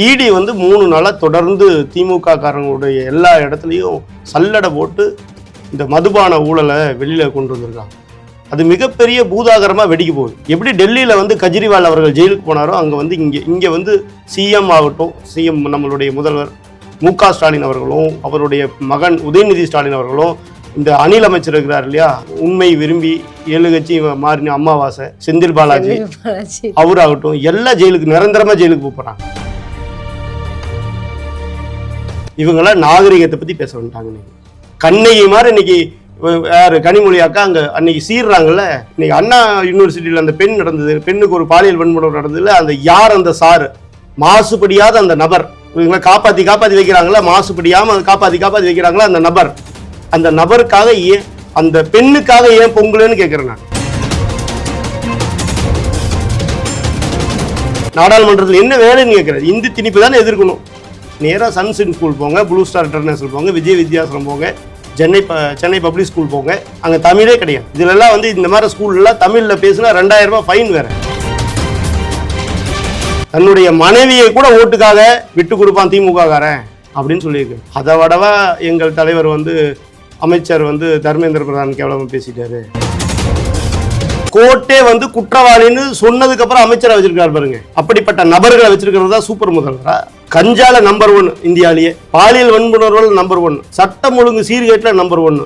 இடி வந்து மூணு நாளாக தொடர்ந்து திமுக காரங்களுடைய எல்லா இடத்துலையும் சல்லடை போட்டு இந்த மதுபான ஊழலை வெளியில் கொண்டு வந்திருக்காங்க. அது மிகப்பெரிய பூதாகரமாக வெடிக்க போகுது. எப்படி டெல்லியில் வந்து கெஜ்ரிவால் அவர்கள் ஜெயிலுக்கு போனாரோ அங்கே வந்து இங்கே இங்கே வந்து சிஎம் ஆகட்டும் சிஎம் நம்மளுடைய முதல்வர் மு க ஸ்டாலின் அவர்களும் அவருடைய மகன் உதயநிதி ஸ்டாலின் அவர்களும் இந்த அணில் அமைச்சர் இருக்கிறார் இல்லையா உண்மை விரும்பி ஏழு கட்சி மாறின அம்மாவாசை செந்தில் பாலாஜி அவராகட்டும் எல்லா ஜெயிலுக்கு நிரந்தரமா ஜெயிலுக்கு போப் இவங்களாம் நாகரிகத்தை பற்றி பேச வந்துட்டாங்க கண்ணகி மாதிரி இன்னைக்கு யார் கனிமொழியாக்கா கனிமொழி அக்கா அன்னைக்கு சீர்றாங்கல்ல? இன்னைக்கு அண்ணா யூனிவர்சிட்டியில் அந்த பெண் நடந்தது. பெண்ணுக்கு ஒரு பாலியல் வன்முறை நடந்ததுல அந்த யார் அந்த சாரு? மாசுபடியாத அந்த நபர். இவங்களை காப்பாற்றி காப்பாற்றி வைக்கிறாங்களா மாசுபடியாமல் காப்பாற்றி காப்பாற்றி வைக்கிறாங்களா அந்த நபர்? அந்த நபருக்காக ஏன் அந்த பெண்ணுக்காக ஏன் பொங்கலுன்னு கேட்குறேன் நான். நாடாளுமன்றத்தில் என்ன வேலைன்னு கேட்குறாரு இந்தி திணிப்பு தானே எதிர்க்கணும். நேராக சன்சின் ஸ்கூல் போங்க ப்ளூ ஸ்டார் இன்டர்நேஷனல் போங்க விஜய் வித்யாசனம் போங்க சென்னை ப சென்னை பப்ளிக் ஸ்கூல் போங்க. அங்கே தமிழே கிடையாது. இதிலெல்லாம் வந்து இந்த மாதிரி ஸ்கூல்லாம் தமிழில் பேசினா ரெண்டாயிரரூபா ஃபைன் வேற. தன்னுடைய மனைவியை கூட ஓட்டுக்காக விட்டு கொடுப்பான் திமுக காரன் அப்படின்னு சொல்லியிருக்கு. அதை விடவா எங்கள் தலைவர் வந்து அமைச்சர் வந்து தர்மேந்திர பிரதான் கேவலமாக பேசிட்டாரு. கோர்ட்டே வந்து குற்றவாளின்னு சொன்னதுக்கப்புறம் அமைச்சரை வச்சிருக்காரு பாருங்க. அப்படிப்பட்ட நபர்களை வச்சிருக்கிறது தான் சூப்பர் முதல்வரா? கஞ்சால நம்பர் ஒன் இந்தியாலேயே. பாலியல் வன்புணர்வுகள் நம்பர் ஒன் சட்டம் ஒழுங்கு சீர்கேட்டில் நம்பர் ஒன்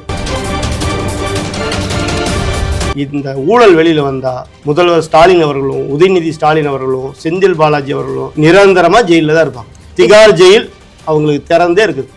இந்த ஊழல் வெளியில் வந்தால் முதல்வர் ஸ்டாலின் அவர்களும் உதயநிதி ஸ்டாலின் அவர்களும் செந்தில் பாலாஜி அவர்களும் நிரந்தரமாக ஜெயிலில் தான் இருப்பாங்க. திகார் ஜெயில் அவங்களுக்கு திறந்தே இருக்குது.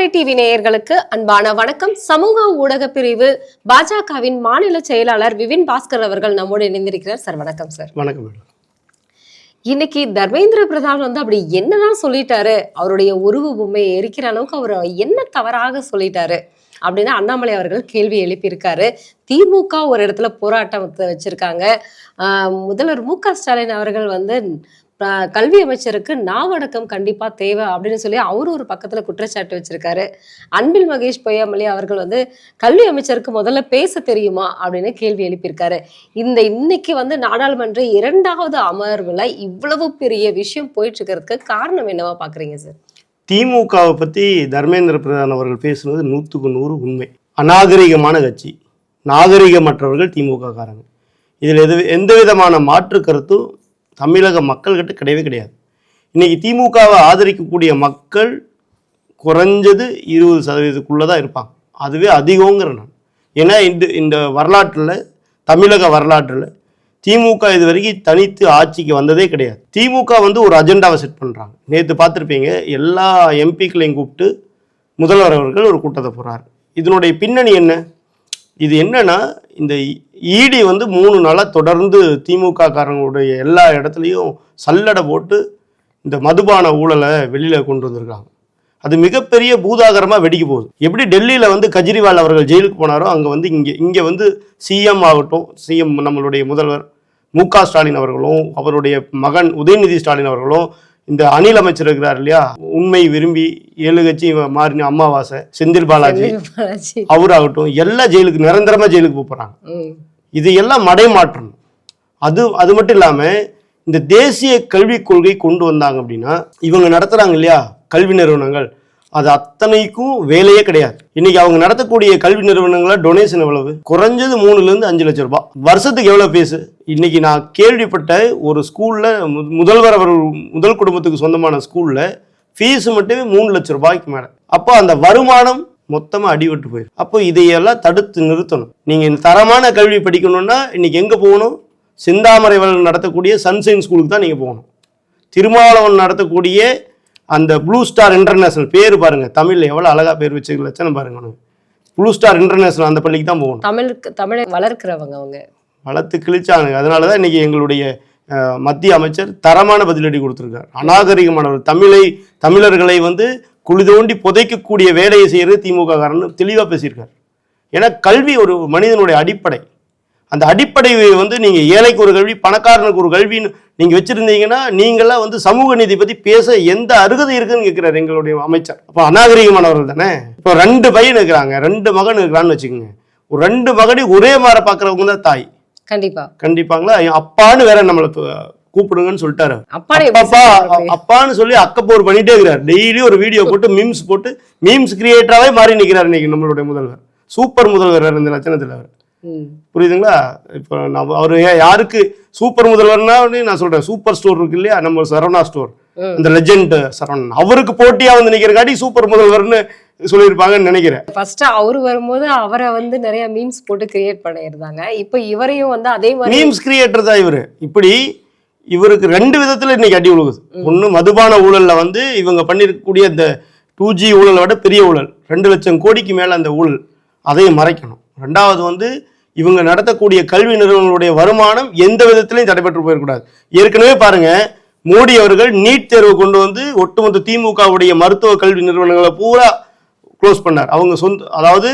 தாமரை டிவி நேயர்களுக்கு அன்பான வணக்கம். சமூக ஊடக பிரிவு பாஜகவின் மாநில செயலாளர் விபின் பாஸ்கர் அவர்கள் நம்மோடு இணைந்திருக்கிறார். சார் வணக்கம் சார். வணக்கம் இன்னைக்கு தர்மேந்திர பிரதான் வந்து அப்படி என்னதான் சொல்லிட்டாரு அவருடைய உருவ பொம்மையை எரிக்கிற அளவுக்கு அவர் என்ன தவறாக சொல்லிட்டாரு? அப்படின்னு அண்ணாமலை அவர்கள் கேள்வி எழுப்பியிருக்காரு. திமுக ஒரு இடத்துல போராட்டத்தை வச்சிருக்காங்க. முதல்வர் மு க ஸ்டாலின் அவர்கள் வந்து கல்வி அமைச்சருக்கு நாவடக்கம் கண்டிப்பா தேவை அப்படின்னு சொல்லி அவரு ஒரு பக்கத்துல குற்றச்சாட்டு வச்சிருக்காரு. அன்பில் மகேஷ் பொய்யாமலி அவர்கள் வந்து கல்வி அமைச்சருக்கு முதல்ல பேச தெரியுமா அப்படின்னு கேள்வி எழுப்பியிருக்காரு. இந்த இன்னைக்கு வந்து நாடாளுமன்ற இரண்டாவது அமர்வுல இவ்வளவு பெரிய விஷயம் போயிட்டு இருக்கிறதுக்கு காரணம் என்னவா பாக்குறீங்க சார்? திமுகவை பற்றி தர்மேந்திர பிரதான் அவர்கள் பேசுனது நூற்றுக்கு நூறு உண்மை. அநாகரிகமான கட்சி. நாகரிகமற்றவர்கள் திமுக காரங்க இதில் எது எந்த விதமான மாற்று கருத்தும் தமிழக மக்கள்கிட்ட கிடையவே கிடையாது. இன்றைக்கி திமுகவை ஆதரிக்கக்கூடிய மக்கள் குறைஞ்சது இருபது சதவீதத்துக்குள்ளே தான் இருப்பாங்க. அதுவே அதிகங்கிற நான். ஏன்னா இந்த இந்த வரலாற்றில் தமிழக வரலாற்றில் திமுக இது வரைக்கும் தனித்து ஆட்சிக்கு வந்ததே கிடையாது திமுக வந்து ஒரு அஜெண்டாவை செட் பண்ணுறாங்க நேற்று பார்த்துருப்பீங்க எல்லா எம்பிக்களையும் கூப்பிட்டு முதல்வர் அவர்கள் ஒரு கூட்டத்தை போகிறார் இதனுடைய பின்னணி என்ன இது என்னன்னா இந்த இடி வந்து மூணு நாளாக தொடர்ந்து திமுக காரங்களுடைய எல்லா இடத்துலையும் சல்லடை போட்டு இந்த மதுபான ஊழலை வெளியில் கொண்டு வந்திருக்காங்க அது மிகப்பெரிய பூதாகரமாக வெடிக்க போகுது. எப்படி டெல்லியில் வந்து கெஜ்ரிவால் அவர்கள் ஜெயிலுக்கு போனாரோ அங்கே வந்து இங்கே இங்கே வந்து சிஎம் ஆகட்டும் சிஎம் நம்மளுடைய முதல்வர் மு க ஸ்டாலின் அவர்களும் அவருடைய மகன் உதயநிதி ஸ்டாலின் அவர்களும் இந்த அணில் அமைச்சர் இருக்கிறார் இல்லையா? உண்மை விரும்பி ஏழு கட்சி மாறின அம்மாவாசை செந்தில் பாலாஜி பாலாஜி. அவராகட்டும் எல்லா ஜெயிலுக்கு நிரந்தரமா ஜெயிலுக்கு போறாங்க. ம். இது எல்லாம் மடைமாற்றணும். அது அது மட்டும் இல்லாம இந்த தேசிய கல்விக் கொள்கை கொண்டு வந்தாங்க அப்படின்னா இவங்க நடத்துறாங்க இல்லையா? கல்வி நிறுவனங்கள். அது அத்தனைக்கும் வேலையே கிடையாது. இன்னைக்கு அவங்க நடத்தக்கூடிய கல்வி நிறுவனங்கள டொனேஷன் எவ்வளவு? குறைஞ்சது மூணுலேருந்து அஞ்சு லட்சம் ரூபாய். வருஷத்துக்கு எவ்வளோ பேசு இன்னைக்கு நான் கேள்விப்பட்ட ஒரு ஸ்கூலில் முதல்வர் அவர் முதல் குடும்பத்துக்கு சொந்தமான ஸ்கூலில் ஃபீஸ் மட்டுமே மூணு லட்சம் ரூபாய்க்கு மேலே. அப்போ அந்த வருமானம் மொத்தமாக அடிபட்டு போயிடும். அப்போ இதையெல்லாம் தடுத்து நிறுத்தணும். நீங்கள் தரமான கல்வி படிக்கணும்னா இன்னைக்கு எங்கே போகணும்? செந்தாமரைவள் நடத்தக்கூடிய சன்சைன் ஸ்கூலுக்கு தான் நீங்கள் போகணும். திருமாவளவன் நடத்தக்கூடிய அந்த ப்ளூ ஸ்டார் இன்டர்நேஷனல் பேர் பாருங்க. தமிழ்ல எவ்வளவு அழகா பேர் வச்சு லட்சணம் பாருங்க ப்ளூ ஸ்டார் இன்டர்நேஷனல் அந்த பள்ளிக்கு தான் போகணும். தமிழுக்கு தமிழை வளர்க்கிறவங்க அவங்க. வளர்த்து கிழிச்சானுங்க. அதனால தான் இன்னைக்கு எங்களுடைய மத்திய அமைச்சர் தரமான பதிலடி கொடுத்துருக்கார். அநாகரிகமானவர். தமிழை தமிழர்களை வந்து குழி தோண்டி புதைக்கக்கூடிய வேலையை செய்யறது திமுக காரன்னு தெளிவாக பேசியிருக்கார். ஏன்னா கல்வி ஒரு மனிதனுடைய அடிப்படை. அந்த அடிப்படை வந்து நீங்க ஏழைக்கு ஒரு கல்வி பணக்காரனுக்கு ஒரு கல்வின்னு நீங்க வச்சிருந்தீங்கன்னா நீங்களாம் வந்து சமூக நீதி பத்தி பேச எந்த அருகதை இருக்குன்னு கேட்கிறாரு எங்களுடைய அமைச்சர். அப்போ அநாகரிகமானவர்கள் தானே? இப்போ ரெண்டு பையன் இருக்கிறாங்க ரெண்டு மகன் இருக்கிறான்னு வச்சுக்கோங்க. ஒரு ரெண்டு மகனையும் ஒரே மாதிரி பார்க்குறவங்க தான் தாய். கண்டிப்பா. கண்டிப்பாங்களா? அப்பான்னு வேற நம்மளை கூப்பிடுங்கன்னு சொல்லிட்டாரு. அப்பா? அப்பான்னு சொல்லி அக்கப்போர் பண்ணிட்டே இருக்கிறார். டெய்லி ஒரு வீடியோ போட்டு மீம்ஸ் போட்டு மீம்ஸ் கிரியேட்டராகவே மாறி நிற்கிறார் இன்னைக்கு நம்மளுடைய முதல்வர். சூப்பர் முதல்வர் இந்த லட்சணத்தில் அவர். புரியுதுங்களா? இப்போ நம்ம அவர் யாருக்கு சூப்பர் முதல்வர்னா நான் சொல்றேன் சூப்பர் ஸ்டோர் இருக்கு இல்லையா? நம்ம சரவணா ஸ்டோர். இந்த லெஜெண்ட் சரவணன். அவருக்கு போட்டியா வந்து நிக்கிறக்காட்டி சூப்பர் முதல்வர்னு சொல்லியிருப்பாங்கன்னு நினைக்கிறேன். ஃபர்ஸ்ட் அவரு வரும்போது அவரை வந்து நிறைய மீம்ஸ் போட்டு கிரியேட் பண்ணியிருந்தாங்க. இப்போ இவரையும் வந்து அதே மாதிரி மீம்ஸ் கிரியேட்டர் தான் இவரு. இப்படி இவருக்கு ரெண்டு விதத்துல இன்னைக்கு அடி உழுகுது. ஒண்ணு மதுபான ஊழல்ல வந்து இவங்க பண்ணிருக்கக்கூடிய இந்த டூ ஜி ஊழலை விட பெரிய ஊழல். ரெண்டு லட்சம் கோடிக்கு மேல அந்த ஊழல். அதையும் மறைக்கணும். ரெண்டாவது வந்து இவங்க நடத்தக்கூடிய கல்வி நிறுவனங்களுடைய வருமானம் எந்த விதத்திலையும் தடைபெற்று போயிடக்கூடாது. ஏற்கனவே பாருங்க மோடி அவர்கள் நீட் தேர்வு கொண்டு வந்து ஒட்டுமொத்த திமுகவுடைய மருத்துவ கல்வி நிறுவனங்களை பூரா க்ளோஸ் பண்ணார். அவங்க சொந்த அதாவது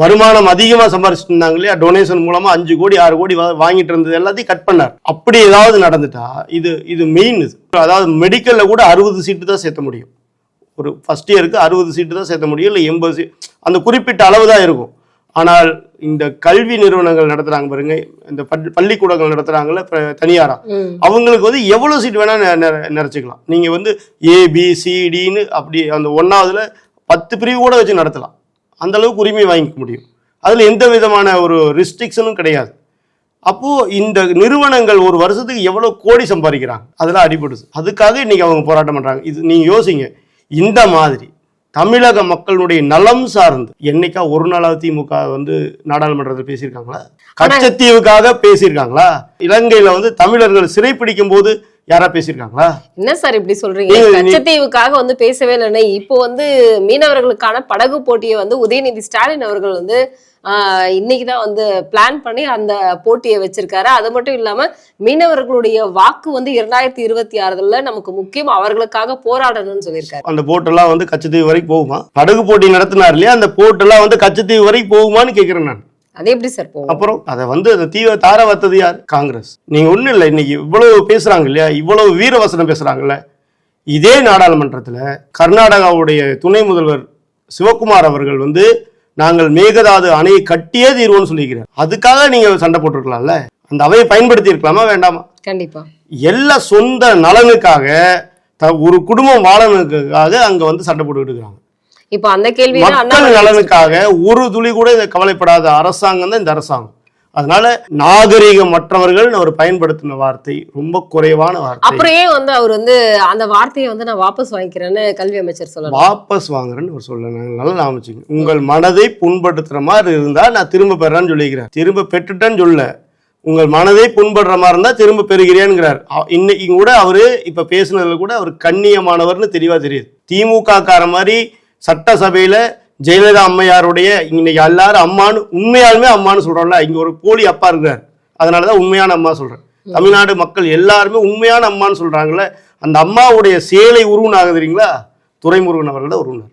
வருமானம் அதிகமாக சம்பாரிச்சிட்டு இருந்தாங்க இல்லையா? டொனேஷன் மூலமாக அஞ்சு கோடி ஆறு கோடி வாங்கிட்டு இருந்தது எல்லாத்தையும் கட் பண்ணார். அப்படி ஏதாவது நடந்துட்டா இது இது மெயின் இது. அதாவது மெடிக்கலில் கூட அறுபது சீட்டு தான் சேர்த்த முடியும். ஒரு ஃபர்ஸ்ட் இயருக்கு அறுபது சீட்டு தான் சேர்த்த முடியும் இல்லை எண்பது சீட் அந்த குறிப்பிட்ட அளவு தான் இருக்கும். ஆனால் இந்த கல்வி நிறுவனங்கள் நடத்துறாங்க பாருங்க. இந்த பள்ளி- பள்ளிக்கூடங்கள் நடத்துறாங்கல்ல தனியாரா. அவங்களுக்கு வந்து எவ்வளவு சீட் வேணா நிறைச்சிக்கலாம் நீங்க வந்து ஏ பி சி டின்னு அப்படி அந்த ஒன்னாவதுல பத்து பிரிவு கூட வச்சு நடத்தலாம். அந்த அளவுக்கு உரிமை வாங்கிக்க முடியும். அதுல எந்த விதமான ஒரு ரெஸ்ட்ரிக்ஷனும் கிடையாது. அப்போ இந்த நிறுவனங்கள் ஒரு வருஷத்துக்கு எவ்வளவு கோடி சம்பாதிக்கிறாங்க? அதெல்லாம் அடிபடுது அதுக்காக இன்னைக்கு அவங்க போராட்டம் பண்றாங்க. இது நீங்க யோசிங்க. இந்த மாதிரி தமிழக மக்களுடைய நலம் சார்ந்து. என்னைக்கா ஒரு நாளாவது திமுக வந்து நாடாளுமன்றத்தில் பேசியிருக்காங்களா? கச்சத்தீவுக்காக பேசியிருக்காங்களா? இலங்கையில வந்து தமிழர்கள் சிறைப்பிடிக்கும் போது யாரா பேசியிருக்காங்களா? என்ன சார் இப்படி சொல்றீங்க? கச்சத்தீவுக்காக வந்து பேசவே இல்லைன்னா இப்போ வந்து மீனவர்களுக்கான படகு போட்டியை வந்து உதயநிதி ஸ்டாலின் அவர்கள் வந்து ஆஹ், இன்னைக்குதான் வந்து பிளான் பண்ணி அந்த போட்டியை வச்சிருக்காரு. அது மட்டும் இல்லாம மீனவர்களுடைய வாக்கு வந்து இரண்டாயிரத்தி இருபத்தி ஆறுல நமக்கு முக்கியம். அவர்களுக்காக போராடணும்னு சொல்லியிருக்காரு. அந்த போட்டெல்லாம் வந்து கச்சத்தீவு வரைக்கும் போகுமா? படகு போட்டி நடத்தினார் இல்லையா? அந்த போட்டெல்லாம் வந்து கச்சத்தீவு வரைக்கும் போகுமான்னு கேட்கிறேன் நான். அது எப்படி சார் போகும்? அப்புறம் அதை வந்து அந்த தீவை தார வத்தது யார்? காங்கிரஸ். நீங்க ஒண்ணும் இல்லை இன்னைக்கு இவ்வளவு பேசுறாங்க இல்லையா? இவ்வளவு வீரவசனம் பேசுறாங்கல்ல. இதே நாடாளுமன்றத்துல கர்நாடகாவுடைய துணை முதல்வர் சிவகுமார் அவர்கள் வந்து நாங்கள் மேகதாது அணையை கட்டியே தீர்வோம்னு சொல்லியிருக்கிறார் அதுக்காக நீங்க சண்டை போட்டிருக்கலாம்ல? அந்த அவையை பயன்படுத்தி இருக்கலாமா வேண்டாமா? கண்டிப்பா. எல்லா சொந்த நலனுக்காக ஒரு குடும்பம் வாழனுக்காக அங்க வந்து சண்டை போட்டுக்கிட்டு இருக்காங்க இப்போ அந்த கேள்வி மக்கள் நலனுக்காக ஒரு துளி கூட இதை கவலைப்படாத அரசாங்கம் தான் இந்த அரசாங்கம். அதனால நாகரிகமற்றவர்கள் அவர் பயன்படுத்தின வார்த்தை ரொம்ப குறைவான வார்த்தை. அப்புறம் ஏன் வந்து அவர் வந்து அந்த வார்த்தையை வந்து நான் வாபஸ் வாங்கிக்கிறேன்னு கல்வி அமைச்சர் சொல்லலாம் வாபஸ் வாங்குறேன்னு ஒரு சொல்ல நல்லா வச்சுக்கங்க. உங்கள் மனதை புண்படுத்துற மாதிரி இருந்தா நான் திரும்ப பெறேன்னு சொல்லிக்கிறேன். திரும்ப பெற்றுட்டேன்னு சொல்ல. உங்கள் மனதை புண்படுற மாதிரி இருந்தா திரும்ப பெறுகிறேன்ங்கிறார். அ- இன்னைக்கு கூட அவரு இப்ப பேசுனதுல கூட அவர் கண்ணியமானவர்னு தெளிவா தெரியுது. திமுக கார மாதிரி சட்டசபையில ஜெயலலிதா அம்மையாருடைய இன்னைக்கு எல்லாரும் அம்மான்னு உண்மையாலுமே அம்மான்னு சொல்றோம்ல இங்க ஒரு போலி அப்பா இருக்கிறார் அதனாலதான் உண்மையான அம்மா சொல்றேன். தமிழ்நாடு மக்கள் எல்லாருமே உண்மையான அம்மான்னு சொல்றாங்கல்ல அந்த அம்மாவுடைய சேலை உருவனாக தெரியுங்களா? துரைமுருகன் அவர்கள் தான் உருவனர்.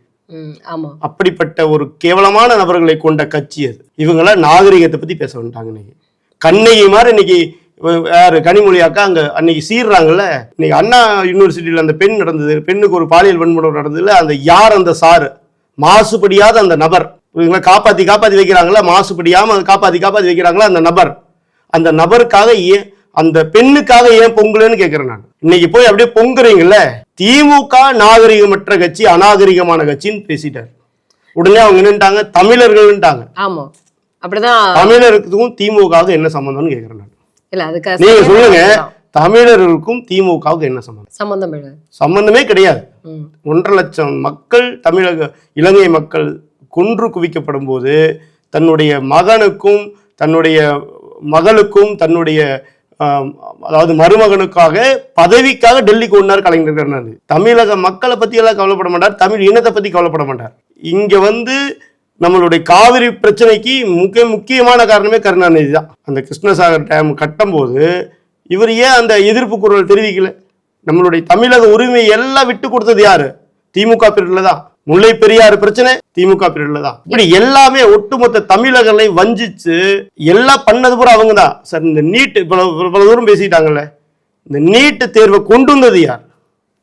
அப்படிப்பட்ட ஒரு கேவலமான நபர்களை கொண்ட கட்சி அது. இவங்கெல்லாம் நாகரிகத்தை பத்தி பேச வந்துட்டாங்க இன்னைக்கு. கண்ணகி மாதிரி இன்னைக்கு யாரு கனிமொழி அக்கா அங்க அன்னைக்கு சீர்றாங்கல்ல இன்னைக்கு அண்ணா யூனிவர்சிட்டியில அந்த பெண் நடந்தது பெண்ணுக்கு ஒரு பாலியல் வன்முறை நடந்ததுல அந்த யார் அந்த சாரு? மாசுபடியாத அந்த நபர். இவங்களை காப்பாத்தி காப்பாத்தி வைக்கிறாங்களா மாசுபடியாம அதை காப்பாத்தி காப்பாத்தி வைக்கிறாங்களா அந்த நபர். அந்த நபருக்காக ஏன் அந்த பெண்ணுக்காக ஏன் பொங்கலன்னு கேட்கிறேன் நான். இன்னைக்கு போய் அப்படியே பொங்குறீங்கல்ல? திமுக நாகரிகமற்ற கட்சி அநாகரிகமான கட்சின்னு பேசிட்டார். உடனே அவங்க என்னட்டாங்க தமிழர்கள்ன்ட்டாங்க. ஆமா. அப்படிதான் தமிழருக்கும் திமுகவுக்கு என்ன சம்பந்தம்னு கேட்கிறேன் நான். இல்ல அதுக்கு நீங்க சொல்லுங்க. தமிழர்களுக்கும் திமுகவுக்கு என்ன சம்பந்தம்? சம்பந்தம் இல்லை. சம்பந்தமே கிடையாது. ஒன்றரை லட்சம் மக்கள் தமிழக இலங்கை மக்கள் கொன்று குவிக்கப்படும் போது தன்னுடைய மகனுக்கும் தன்னுடைய மகளுக்கும் தன்னுடைய அதாவது மருமகனுக்காக பதவிக்காக டெல்லிக்கு ஒன்னார் கலைஞர் கருணாநிதி. தமிழக மக்களை பத்தி எல்லாம் கவலைப்பட மாட்டார் தமிழ் இனத்தை பத்தி கவலைப்பட மாட்டார். இங்க வந்து நம்மளுடைய காவிரி பிரச்சனைக்கு முக்கிய முக்கியமான காரணமே கருணாநிதி தான். அந்த கிருஷ்ணசாகர் டேம் கட்டும்போது இவர் ஏன் அந்த எதிர்ப்பு குரல் தெரிவிக்கல? நம்மளுடைய தமிழக உரிமை எல்லாம் விட்டு கொடுத்தது யாரு? திமுக பீரியட்ல தான். முல்லை பெரியாறு பிரச்சனை திமுக பீரியட்ல தான். இப்படி எல்லாமே ஒட்டுமொத்த தமிழர்களை வஞ்சிச்சு. எல்லாம் பண்ணது பூரா அவங்க தான். சார் இந்த நீட் இவ்வளவு இவ்வளவு தூரம் பேசிட்டாங்கல்ல. இந்த நீட்டு தேர்வை கொண்டு வந்தது யார்?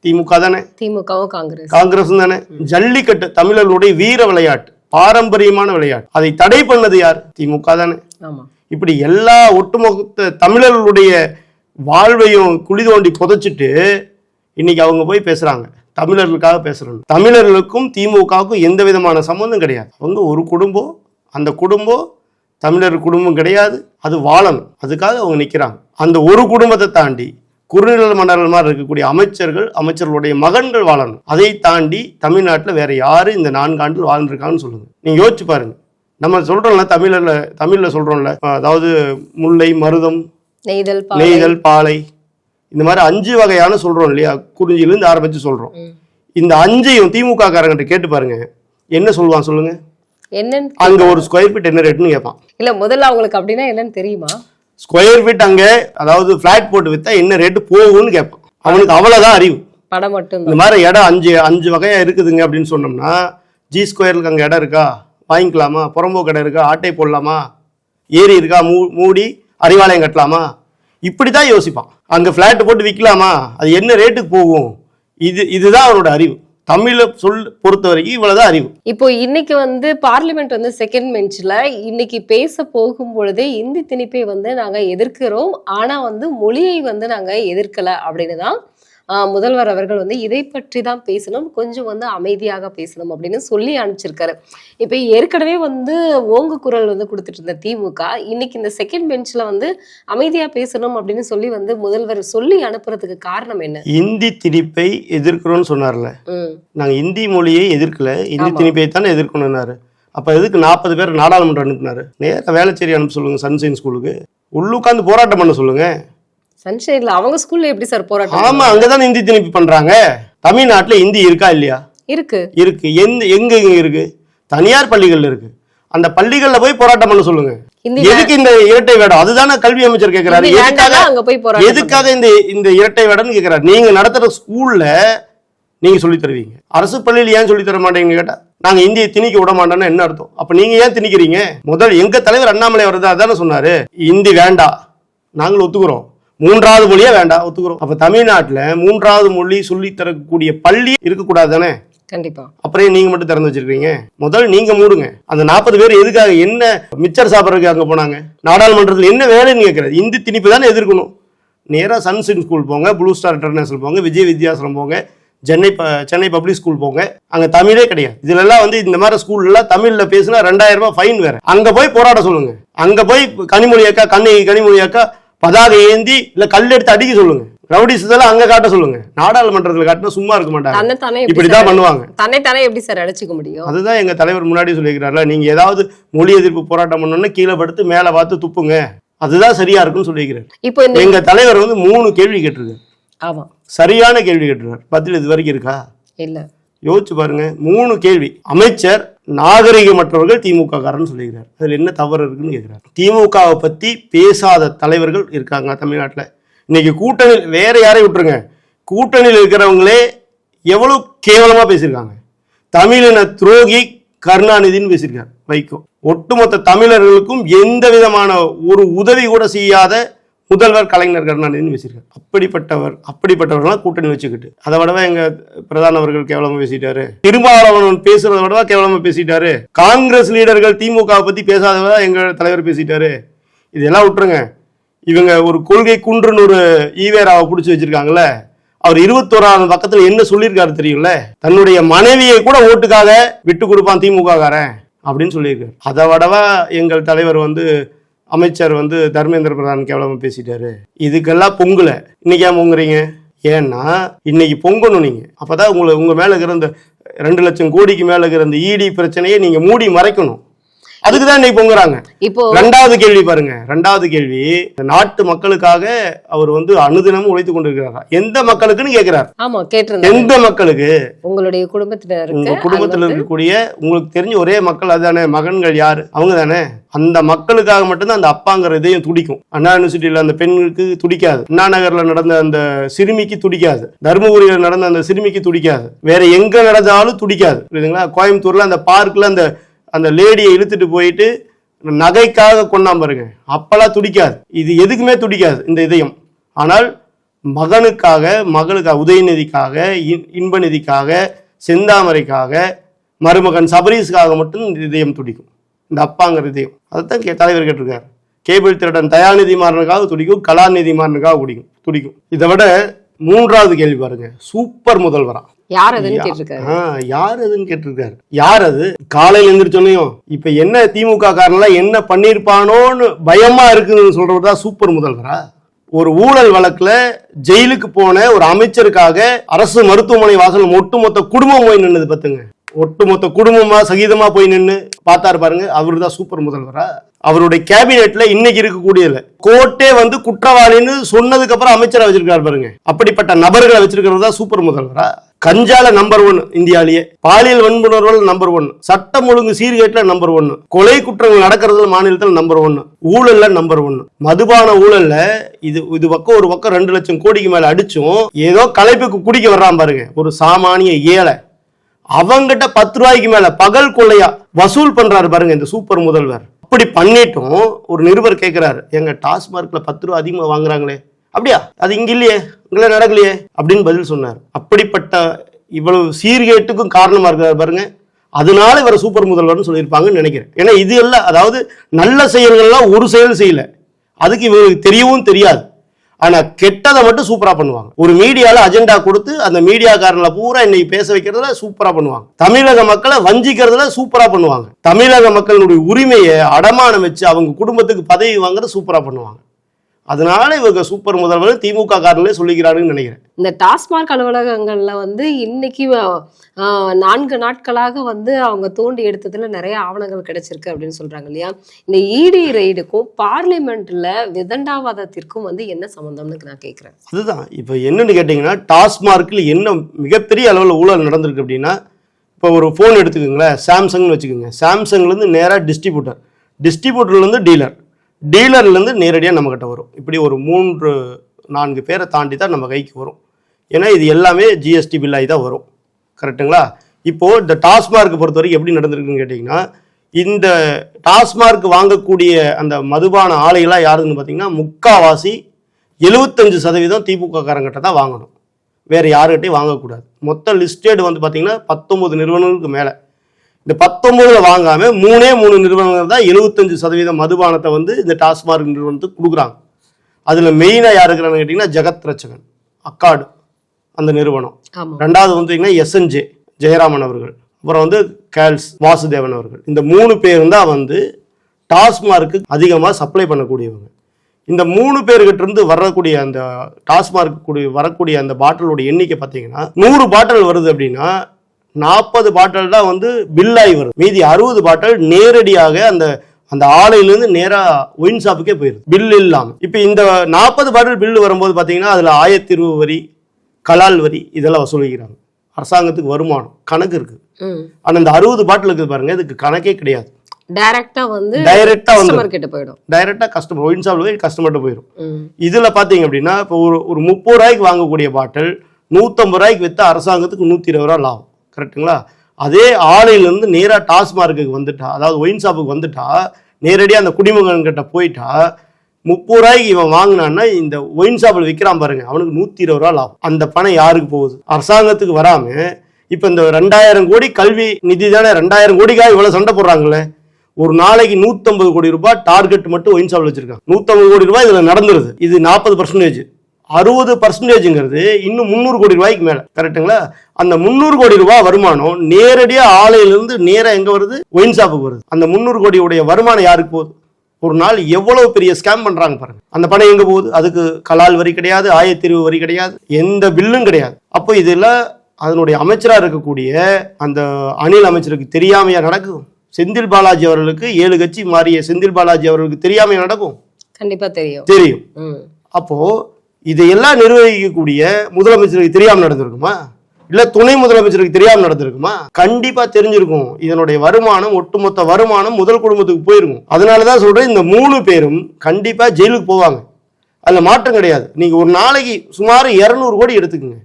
திமுக தானே. திமுகவும் காங்கிரஸ். காங்கிரஸ் தானே. ஜல்லிக்கட்டு தமிழர்களுடைய வீர விளையாட்டு பாரம்பரியமான விளையாட்டு. அதை தடை பண்ணது யார்? திமுக தானே. இப்படி எல்லா ஒட்டுமொத்த தமிழர்களுடைய வாழ்வையும் குழி தோண்டி புதைச்சிட்டு இன்னைக்கு அவங்க போய் பேசுறாங்க. தமிழர்களுக்காக பேசுறாங்க தமிழர்களுக்கும் திமுகவுக்கும் எந்த விதமான சம்மந்தம் கிடையாது. அவங்க ஒரு குடும்பம் அந்த குடும்பம் தமிழர் குடும்பம் கிடையாது. அது வாழணும். அதுக்காக அவங்க நிற்கிறாங்க அந்த ஒரு குடும்பத்தை தாண்டி குறுநில மன்னர்கள் மாதிரி இருக்கக்கூடிய அமைச்சர்கள் அமைச்சர்களுடைய மகன்கள் வாழணும். அதை தாண்டி தமிழ்நாட்டில் வேற யாரு இந்த நான்காண்டில் வாழ்ந்துருக்காங்கன்னு சொல்லுங்க. நீங்க யோசிச்சு பாருங்க. நம்ம சொல்றோம்ல தமிழர்ல தமிழ்ல சொல்றோம்ல. அதாவது முல்லை மருதம் நெய்தல் பாலை. இந்த மாதிரி அஞ்சு வகையான சொல்றோம் இல்லையா? குறிஞ்சிலிருந்து ஆரம்பிச்சு சொல்றோம். இந்த அஞ்சையும் திமுக காரங்கிட்ட கேட்டு பாருங்க. என்ன சொல்லுவான் சொல்லுங்க? அங்க ஒரு ஸ்கொயர் ஃபீட் என்ன ரேட்னு கேட்பான் இல்ல முதல்ல அவங்களுக்கு அப்படின்னா என்னன்னு தெரியுமா? ஸ்கொயர் ஃபீட் அங்க அதாவது ஃபிளாட் போட்டு வித்தா என்ன ரேட்டு போகும்னு கேட்பான் அவனுக்கு அவ்வளவுதான் அறிவு. படம் மட்டும் இந்த மாதிரி இடம் அஞ்சு அஞ்சு வகையா இருக்குதுங்க அப்படின்னு சொன்னோம்னா ஜி ஸ்கொயருக்கு அங்க இடம் இருக்கா? வாங்கிக்கலாமா? புறம்போக்கு இடம் இருக்கா? ஆட்டை போடலாமா? ஏரி இருக்கா? மூ மூடி? அறிவாலயம் கட்டலாமா? இப்படி தான் யோசிப்பான். அங்கே ஃப்ளாட்டு போட்டு விற்கலாமா அது என்ன ரேட்டுக்கு போகும்? இது இதுதான் அவரோட அறிவு. தமிழை சொல் பொறுத்த வரைக்கும் இவ்வளவுதான் அறிவு. இப்போ இன்னைக்கு வந்து பார்லிமெண்ட் வந்து செகண்ட் பெஞ்சில் இன்னைக்கு பேச போகும் பொழுதே இந்தி திணிப்பை வந்து நாங்கள் எதிர்க்கிறோம். ஆனால் வந்து மொழியை வந்து நாங்கள் எதிர்க்கல அப்படின்னு தான் முதல்வர் அவர்கள் வந்து இதை பற்றி தான் பேசணும் கொஞ்சம் வந்து அமைதியாக பேசணும் அப்படின்னு சொல்லி அனுப்பிச்சிருக்காரு. இப்போ ஏற்கனவே வந்து ஓங்கு குரல் வந்து கொடுத்துட்டு இருந்த திமுக இன்னைக்கு இந்த செகண்ட் பெஞ்ச்ல வந்து அமைதியா பேசணும் அப்படின்னு சொல்லி வந்து முதல்வர் சொல்லி அனுப்புறதுக்கு காரணம் என்ன? இந்தி திணிப்பை எதிர்க்கிறோம்னு சொன்னார்ல. ம். நாங்க இந்தி மொழியை எதிர்க்கல இந்தி. திணிப்பை தானே எதிர்க்கணும்னாரு. அப்ப எதுக்கு நாற்பது பேர் நாடாளுமன்றம் அனுப்புனாரு? நேரா வேளச்சேரி அனுப்ப சொல்லுங்க சன்சைன் ஸ்கூலுக்கு. உள்ளுக்காந்து போராட்டம் பண்ண சொல்லுங்க. சன்ஷைன்ல அவங்க ஸ்கூல்ல எப்படி சார் போராட்டம் ஆமா அங்கதானே இந்தி திணிப்பு பண்றாங்க. தமிழ்நாட்டுல இந்தி இருக்கா இல்லையா? இருக்கு. இருக்கு. எந்த எங்க இருக்கு? தனியார் பள்ளிகள்ல இருக்கு. அந்த பள்ளிகள்ல போய் போராட்டம் பண்ண சொல்லுங்க. எதுக்கு இந்த இரட்டை வேடம்? அதுதானே கல்வி அமைச்சர் கேக்குறாரு. ஹிந்தி எதுக்காக எதுக்காக இந்த இந்த இரட்டை வேடம்னு கேக்குறாரு? நீங்க நடத்துற ஸ்கூல்ல நீங்க சொல்லி தருவீங்க. அரசு பள்ளியில ஏன் சொல்லி தர மாட்டேங்கன்னு கேட்டா நாங்க இந்தியை திணிக்க விட மாட்டோம்னா என்ன அர்த்தம்? அப்ப நீங்க ஏன் திணிக்கிறீங்க? முதல் எங்க தலைவர் அண்ணாமலை அவர் தான் அதானே சொன்னாரு. இந்தி வேண்டாம். நாங்களும் ஒத்துக்கிறோம். மூன்றாவது மொழியே வேண்டாம் ஒத்துக்கிறோம். அப்ப தமிழ்நாட்டுல மூன்றாவது மொழி சொல்லி தரக்கூடிய பள்ளி இருக்கக்கூடாது தானே கண்டிப்பா. அப்புறம் நீங்க மட்டும் திறந்து வச்சிருக்கீங்க? முதல் நீங்க மூடுங்க. அந்த நாற்பது பேர் எதுக்காக என்ன மிச்சர் சாப்பிட்றதுக்கு அங்க போனாங்க? நாடாளுமன்றத்தில் என்ன வேலைன்னு கேட்கறது இந்தி திணிப்பு தானே எதிர்க்கணும். நேரா சன்சின் ஸ்கூல் போங்க ப்ளூ ஸ்டார் இன்டர்நேஷனல் போங்க விஜய் வித்யாசனம் போங்க சென்னை ப சென்னை பப்ளிக் ஸ்கூல் போங்க. அங்க தமிழே கிடையாது. இதுல எல்லாம் வந்து இந்த மாதிரி ஸ்கூல்ல தமிழ்ல பேசினா ரெண்டாயிரம் ரூபாய் ஃபைன் வேற. அங்க போய் போராட சொல்லுங்க. அங்க போய் கனிமொழி அக்கா கண்ணகி கனிமொழி அக்கா பதாகை ஏந்தி இல்ல கல் எடுத்து அடிக்க சொல்லுங்க. ரவுடிஸ் இதெல்லாம் அங்க காட்ட சொல்லுங்க. நாடாளுமன்றத்துல காட்டினா சும்மா இருக்க மாட்டாங்க. இப்படிதான் பண்ணுவாங்க. தன்னை தானே எப்படி சார் அடைச்சிக்க முடியும்? அதுதான் எங்க தலைவர் முன்னாடி சொல்லியிருக்கிறார்ல நீங்க ஏதாவது மொழி எதிர்ப்பு போராட்டம் பண்ணணும்னா கீழே படுத்து மேலே பார்த்து துப்புங்க. அதுதான் சரியா இருக்கும்னு சொல்லியிருக்கிறார். இப்போ எங்க தலைவர் வந்து மூணு கேள்வி கேட்டிருக்காரு. ஆமா. சரியான கேள்வி கேட்டிருக்காரு. பதில் இது வரைக்கும் இருக்கா? இல்ல. யோசிச்சு பாருங்க மூணு கேள்வி. அமைச்சர் நாகரிகமற்றவர்கள் திமுக காரன்னு சொல்லியிருக்கார் அதில் என்ன தவறு இருக்குன்னு கேட்குறார். திமுகவை பற்றி பேசாத தலைவர்கள் இருக்காங்க தமிழ்நாட்டில். இன்னைக்கு கூட்டணி வேற யாரையும் விட்டுருங்க. கூட்டணியில் இருக்கிறவங்களே எவ்வளோ கேவலமாக பேசியிருக்காங்க. தமிழின துரோகி கருணாநிதின்னு பேசியிருக்காங்க வைகோ. ஒட்டுமொத்த தமிழர்களுக்கும் எந்த விதமான ஒரு உதவி கூட செய்யாத முதல்வர் கலைஞர் கருணாநிதினு பேசியிருக்காரு அப்படிப்பட்டவர் அப்படிப்பட்டவர்களாம் கூட்டணி வச்சுக்கிட்டு. அதை விடவா எங்க பிரதானவர்கள் கேவலமா பேசிட்டாரு. திருமாவளவன் பேசுறத விடவா கேவலமா பேசிட்டாரு. காங்கிரஸ் லீடர்கள் திமுகவை பத்தி பேசாதவா எங்க தலைவர் பேசிட்டாரு. இதெல்லாம் விட்டுருங்க. இவங்க ஒரு கொள்கை குன்றுன்னு ஒரு ஈவேராவை பிடிச்சி வச்சிருக்காங்கல்ல. அவர் இருபத்தோராவது பக்கத்துல என்ன சொல்லியிருக்காரு தெரியும்ல? தன்னுடைய மனைவியை கூட ஓட்டுக்காக விட்டு கொடுப்பான் திமுக காரன் அப்படின்னு சொல்லியிருக்காரு. அதை விடவா எங்கள் தலைவர் வந்து அமைச்சர் வந்து தர்மேந்திர பிரதான் கேவலமா பேசிட்டாரு. இதுக்கெல்லாம் பொங்கல. இன்னைக்கு ஏன் பொங்குறீங்க? ஏன்னா இன்னைக்கு பொங்கணும் நீங்க. அப்பதான் உங்களை உங்க மேல இருக்கிற இந்த ரெண்டு லட்சம் கோடிக்கு மேல இருக்கிற இந்த இடி பிரச்சனையை நீங்க மூடி மறைக்கணும். அதுக்கு தான் இன்னைக்கு பொங்குறாங்க. இப்போ ரெண்டாவது கேள்வி பாருங்க. ரெண்டாவது கேள்வி நாட்டு மக்களுக்காக அவர் வந்து அனுதினமும் உழைத்து கொண்டிருக்கிறாரா? எந்த மக்களுக்குன்னு கேட்கிறார் ஆமா கேட்டிருந்தேன் எந்த மக்களுக்கு? உங்களுடைய குடும்பத்தினருக்கு உங்க குடும்பத்துல இருக்கக்கூடிய உங்களுக்கு தெரிஞ்ச ஒரே மக்கள் அதுதானே? மகன்கள் யாரு? அவங்க தானே? அந்த மக்களுக்காக மட்டும்தான் அந்த அப்பாங்கிற இதயம் துடிக்கும். அண்ணா யூனிவர்சிட்டியில அந்த பெண்ணுக்கு துடிக்காது. அண்ணா நகர்ல நடந்த அந்த சிறுமிக்கு துடிக்காது. தருமபுரியில நடந்த அந்த சிறுமிக்கு துடிக்காது. வேற எங்க நடந்தாலும் துடிக்காது. புரியுதுங்களா? கோயம்புத்தூர்ல அந்த பார்க்ல அந்த அந்த லேடியை இழுத்துட்டு போயிட்டு நகைக்காக கொண்டாம் பாருங்க. அப்பெல்லாம் துடிக்காது. இது எதுக்குமே துடிக்காது இந்த இதயம். ஆனால் மகனுக்காக மகளுக்காக உதயநிதிக்காக இன்- இன்பநிதிக்காக செந்தாமரைக்காக மருமகன் சபரீஸுக்காக மட்டும் இந்த இதயம் துடிக்கும். இந்த அப்பாங்கிற இதயம். அதைத்தான் கே தலைவர் கேட்டிருக்காரு. கேபிள் திருடன் தயாநிதி மாறனுக்காக துடிக்கும் கலாநிதி மாறனுக்காக துடிக்கும் துடிக்கும். இதை விட மூன்றாவது கேள்வி பாருங்க. சூப்பர் முதல்வரா. யார் அதுன்னு கேட்டிருக்காரு. யார் அதுன்னு கேட்டிருக்காரு. யார் அது? காலையில எந்திரிச்சோன்னையும் இப்ப என்ன திமுக காரன்லாம் என்ன பண்ணிருப்பானோன்னு பயமா இருக்குன்னு சொல்றவர் தான் சூப்பர் முதல்வரா? ஒரு ஊழல் வழக்குல ஜெயிலுக்கு போன ஒரு அமைச்சருக்காக அரசு மருத்துவமனை வாசல் ஒட்டுமொத்த குடும்பம் போய் நின்னது பத்துங்க. ஒட்டுமொத்த குடும்பமா சகிதமா போய் நின்னு பார்த்தாரு பாருங்க அவரு தான் சூப்பர் முதல்வரா? அவருடைய கேபினெட்ல இன்னைக்கு இருக்கக்கூடியதுல கோர்ட்டே வந்து குற்றவாளின்னு சொன்னதுக்கு அப்புறம் அமைச்சரா வச்சிருக்காரு பாருங்க. அப்படிப்பட்ட நபர்களை வச்சிருக்கிறது தான் சூப்பர் முதல்வரா? கஞ்சால நம்பர் ஒன் இந்தியாலேயே பாலியல் வன்புணர்வுகள் நம்பர் ஒன் சட்டம் ஒழுங்கு சீர்கேட்டில் நம்பர் ஒன் கொலை குற்றங்கள் நடக்கிறதுல மாநிலத்தில் நம்பர் ஒன் ஊழல்ல நம்பர் ஒன் மதுபான ஊழல்ல இது இது பக்கம் ஒரு பக்கம் ரெண்டு லட்சம் கோடிக்கு மேல அடிச்சும் ஏதோ கலைப்புக்கு குடிக்க வர்றான் பாருங்க. ஒரு சாமானிய ஏழை. அவங்கிட்ட பத்து ரூபாய்க்கு மேல பகல் கொள்ளையா வசூல் பண்றாரு பாருங்க இந்த சூப்பர் முதல்வர். அப்படி பண்ணிட்டும் ஒரு நிருபர் கேட்கிறாரு எங்க டாஸ்மார்க்ல பத்து ரூபா அதிகமாக வாங்குறாங்களே. அப்படியா? அது இங்க இல்லையே. இங்கே நடக்கலையே. அப்படின்னு பதில் சொன்னார். அப்படிப்பட்ட இவ்வளவு சீர்கேட்டுக்கும் காரணமா இருக்கிறார் பாருங்க. அதனால இவர் சூப்பர் முதல்வர்னு சொல்லியிருப்பாங்கன்னு நினைக்கிறேன். ஏன்னா இது எல்லாம் அதாவது நல்ல செயல்கள்லாம் ஒரு செயல் செய்யல. அதுக்கு இவங்களுக்கு தெரியவும் தெரியாது. ஆனா கெட்டதை மட்டும் சூப்பரா பண்ணுவாங்க. ஒரு மீடியால அஜெண்டா கொடுத்து அந்த மீடியாக்காரங்களை பூரா இன்னைக்கு பேச வைக்கிறதுல சூப்பரா பண்ணுவாங்க. தமிழக மக்களை வஞ்சிக்கிறதுல சூப்பரா பண்ணுவாங்க. தமிழக மக்களுடைய உரிமையை அடமானம் வச்சு அவங்க குடும்பத்துக்கு பதவி வாங்குறது சூப்பரா பண்ணுவாங்க. அதனால இவங்க சூப்பர் முதல்வர் திமுக காரங்களே சொல்லிக்கிறாருன்னு நினைக்கிறேன். இந்த டாஸ்மாக் அலுவலகங்கள்ல வந்து இன்னைக்கு நான்கு நாட்களாக வந்து அவங்க தோண்டி எடுத்ததுல நிறைய ஆவணங்கள் கிடைச்சிருக்கு அப்படின்னு சொல்றாங்க இல்லையா? இந்த இடி ரெய்டுக்கும் பார்லிமெண்ட்ல விதண்டாவாதத்திற்கும் வந்து என்ன சம்பந்தம்னு நான் கேக்குறேன். அதுதான். இப்போ என்னன்னு கேட்டிங்கன்னா டாஸ்மார்க்கில் என்ன மிகப்பெரிய அளவில் ஊழல் நடந்திருக்கு அப்படின்னா இப்போ ஒரு ஃபோன் எடுத்துக்கோங்களேன் சாம்சங்னு வச்சுக்கோங்க. சாம்சங்லேருந்து நேராக டிஸ்ட்ரிபியூட்டர் டிஸ்ட்ரிபியூட்டர்லேருந்து டீலர் டீலர்லேருந்து நேரடியாக நம்மக்கிட்ட வரும். இப்படி ஒரு மூன்று நான்கு பேரை தாண்டி தான் நம்ம கைக்கு வரும். ஏன்னா இது எல்லாமே ஜிஎஸ்டி பில்லாகி தான் வரும். கரெக்ட்டுங்களா? இப்போது இந்த டாஸ்மார்க் பொறுத்த வரைக்கும் எப்படி நடந்திருக்குன்னு கேட்டிங்கன்னா இந்த டாஸ்மார்க் வாங்கக்கூடிய அந்த மதுபான ஆலைகளாக யாருன்னு பார்த்தீங்கன்னா முக்காவாசி எழுபத்தஞ்சு சதவீதம் திமுககாரங்கிட்ட தான் வாங்கணும். வேறு யாருக்கிட்டையும் வாங்கக்கூடாது. மொத்த லிஸ்டேடு வந்து பார்த்திங்கன்னா பத்தொம்பது நிறுவனங்களுக்கு மேலே. இந்த பத்தொம்போதில் வாங்காமல் மூணே மூணு நிறுவனங்கள் தான் எழுபத்தஞ்சு சதவீதம் மதுபானத்தை வந்து இந்த டாஸ்மார்க் நிறுவனத்துக்கு கொடுக்குறாங்க. அதில் மெயினாக யார் இருக்கிறான்னு கேட்டிங்கன்னா ஜெகத் ரச்சகன் அக்காடு அந்த நிறுவனம். ரெண்டாவது வந்து எஸ்என்ஜே ஜெயராமன் அவர்கள். அப்புறம் வந்து கேல்ஸ் வாசுதேவன் அவர்கள். இந்த மூணு பேரும் தான் வந்து டாஸ்மார்க்கு அதிகமாக சப்ளை பண்ணக்கூடியவங்க. இந்த மூணு பேர்கிட்ட இருந்து வரக்கூடிய அந்த டாஸ்மார்க் கூடிய வரக்கூடிய அந்த பாட்டிலோட எண்ணிக்கை பார்த்தீங்கன்னா நூறு பாட்டில் வருது அப்படின்னா நாற்பது பாட்டில் தான் வந்து பில்லாகி வருது. மீதி அறுபது பாட்டில் நேரடியாக அந்த அந்த ஆலையிலேருந்து நேராக ஒயின் ஷாப்புக்கே போயிருது. பில் இல்லாமல் இப்போ இந்த நாற்பது பாட்டில் பில்லு வரும்போது பார்த்தீங்கன்னா அதில் ஆயிரத்தி இருபது வரி கலால் வரி இதெல்லாம் வசூலிக்கிறாங்க. அரசாங்கத்துக்கு வருமானம் கணக்கு இருக்கு. ஆனால் இந்த அறுபது பாட்டில் இருக்குது பாருங்க இதுக்கு கணக்கே கிடையாது. டைரக்டா வந்து டைரக்டா வந்து போயிடும். டைரக்டா கஸ்டமர் ஒயின் ஷாப்ல போய் கஸ்டமர்கிட்ட போயிடும் இதுல பாத்தீங்க அப்படின்னா இப்போ ஒரு ஒரு முப்பது ரூபாய்க்கு வாங்கக்கூடிய பாட்டில் நூற்றம்பது ரூபாய்க்கு வித்தா அரசாங்கத்துக்கு நூற்றி இருபது ரூபா லாபம். கரெக்ட்டுங்களா அதே ஆலையிலேருந்து நேராக டாஸ்மார்க்குக்கு வந்துட்டா அதாவது ஒயின் ஷாப்புக்கு வந்துட்டா நேரடியாக அந்த குடிமகன்கிட்ட போயிட்டா முப்பது ரூபாய்க்கு இவன் வாங்கினான்னா இந்த ஒயின் ஷாப்பில் விற்கிறான் பாருங்க அவனுக்கு நூற்றி இருபது ரூபா லாபம். அந்த பணம் யாருக்கு போகுது? அரசாங்கத்துக்கு வராமல் இப்போ இந்த ரெண்டாயிரம் கோடி கல்வி நிதி தானே ரெண்டாயிரம் கோடிக்காக இவ்வளோ சண்டை போடுறாங்களே? ஒரு நாளைக்கு நூற்றம்பது கோடி ரூபாய் டார்கெட் மட்டும் ஒயின் ஷாப்பில் வச்சிருக்காங்க நூற்றம்பது கோடி ரூபாய் இதில் நடந்துருது. இது நாற்பது பர்சன்டேஜ் அறுபது பர்சன்டேஜுங்கிறது இன்னும் முந்நூறு கோடி ரூபாய்க்கு மேலே. கரெக்ட்டுங்களா அந்த முந்நூறு கோடி ரூபாய் வருமானம் நேரடியாக ஆலையிலிருந்து நேராக எங்கே வருது? ஒயின் ஷாப்புக்கு வருது. அந்த முந்நூறு கோடியுடைய வருமானம் யாருக்கு போகுது? ஒரு நாள் எவ்வளவு பெரிய ஸ்கேம் பண்றாங்க பாருங்க. அந்த பணம் எங்க போகுது? அதுக்கு கலால் வரி கிடையாது ஆயத்தீர்வு வரி கிடையாது எந்த பில்லும் கிடையாது. அப்போ இதுல அதனுடைய அமைச்சரா இருக்கக்கூடிய அந்த அணில் அமைச்சருக்கு தெரியாமையா நடக்கும்? செந்தில் பாலாஜி அவர்களுக்கு ஏழு கட்சி மாறிய செந்தில் பாலாஜி அவர்களுக்கு தெரியாம நடக்கும்? கண்டிப்பா தெரியும். தெரியும். அப்போ இதையெல்லாம் நிர்வகிக்கக்கூடிய முதலமைச்சருக்கு தெரியாம நடந்திருக்குமா? இல்ல துணை முதலமைச்சருக்கு தெரியாம நடந்திருக்குமா? கண்டிப்பா தெரிஞ்சிருக்கும். இதனுடைய வருமானம் ஒட்டுமொத்த வருமானம் முதல் குடும்பத்துக்கு போயிருக்கும். அதனாலதான் சொல்றேன் இந்த மூணு பேரும் கண்டிப்பா ஜெயிலுக்கு போவாங்க. அதுல மாற்றம் கிடையாது. நீங்க ஒரு நாளைக்கு சுமார் இருநூறு கோடி எடுத்துக்கோங்க.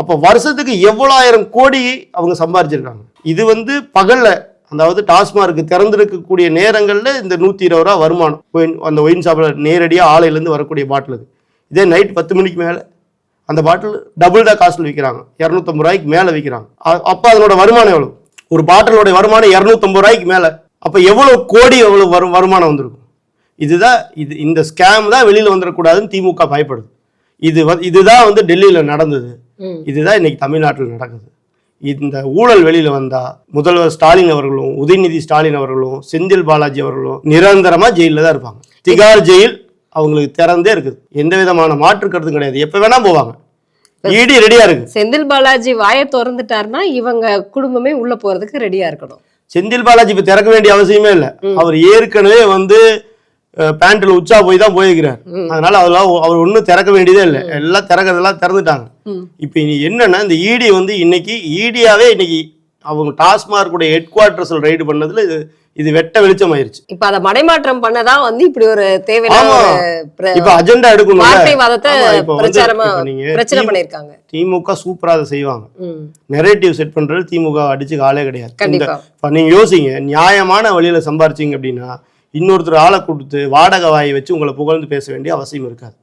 அப்போ வருஷத்துக்கு எவ்வளவாயிரம் கோடி அவங்க சம்பாரிச்சிருக்காங்க. இது வந்து பகல்ல அதாவது டாஸ்மார்க்கு திறந்திருக்கக்கூடிய நேரங்களில் இந்த நூற்றி இருபது ரூபா வருமானம் ஒயின் அந்த ஒயின் சாப்பிட நேரடியாக ஆலையிலேருந்து வரக்கூடிய பாட்டிலுக்கு இதே நைட் பத்து மணிக்கு மேலே அந்த பாட்டில் டபுள் தான் காஸ்ட்டில் விற்கிறாங்க இரநூத்தம்பது ரூபாய்க்கு மேலே விற்கிறாங்க அப்போ அதனோட வருமானம் எவ்வளோ ஒரு பாட்டிலோட வருமானம் இரநூத்தம்பது ரூபாய்க்கு மேலே. அப்போ எவ்வளோ கோடி எவ்வளோ வரு வருமானம் வந்திருக்கும்? இதுதான் இது இந்த ஸ்கேம் தான் வெளியில் வந்துடக்கூடாதுன்னு திமுக பயப்படுது. இது இதுதான் வந்து டெல்லியில் நடந்தது. இதுதான் இன்னைக்கு தமிழ்நாட்டில் நடக்குது. இந்த ஊழல் வெளியில வந்தா முதல்வர் ஸ்டாலின் அவர்களும் உதயநிதி ஸ்டாலின் அவர்களும் செந்தில் பாலாஜி அவர்களும் நிரந்தரமா ஜெயிலில் தான் இருப்பாங்க. திகார் ஜெயில் அவங்களுக்கு திறந்தே இருக்குது. எந்த விதமான மாற்று கருத்தும் கிடையாது. எப்ப வேணா போவாங்க. ஈடி ரெடியா இருக்கு. செந்தில் பாலாஜி வாயை திறந்துட்டாருன்னா இவங்க குடும்பமே உள்ள போறதுக்கு ரெடியா இருக்கணும். செந்தில் பாலாஜி இப்ப திறக்க வேண்டிய அவசியமே இல்லை. அவர் ஏற்கனவே வந்து பேண்ட்ல உச்சா போய் தான் போயிருக்கிறார். அதனால அதெல்லாம் அவர் ஒன்றும் திறக்க வேண்டியதே இல்லை. எல்லாம் திறக்கிறதெல்லாம் திறந்துட்டாங்க. இப்போ என்னன்னா இந்த இடி வந்து இன்னைக்கு ஈடியாவே இன்னைக்கு அவங்க டாஸ்மார்க்குடைய ஹெட் குவார்டர்ஸில் ரைடு பண்ணதுல இது இது வெட்ட வெளிச்சம் ஆயிருச்சு இப்ப அத மடைமாற்றம் பண்ணதான் வந்து இப்படி ஒரு பிர- இப்ப அஜெண்டா எடுக்கணும் வார்த்தைவாதத்தை பிரச்சாரமா பிரச்சனை பண்ணிருக்காங்க திமுக சூப்பரா அதை செய்வாங்க. நெரேட்டிவ் செட் பண்றது திமுக அடிச்சு ஆளே கிடையாது. கண்டிப்பா. நீங்க யோசிங்க நியாயமான வழியில சம்பாரிச்சீங்க அப்படின்னா இன்னொருத்தர் ஆளை கொடுத்து வாடகை வாயை வச்சு உங்களை புகழ்ந்து பேச வேண்டிய அவசியம் இருக்காது.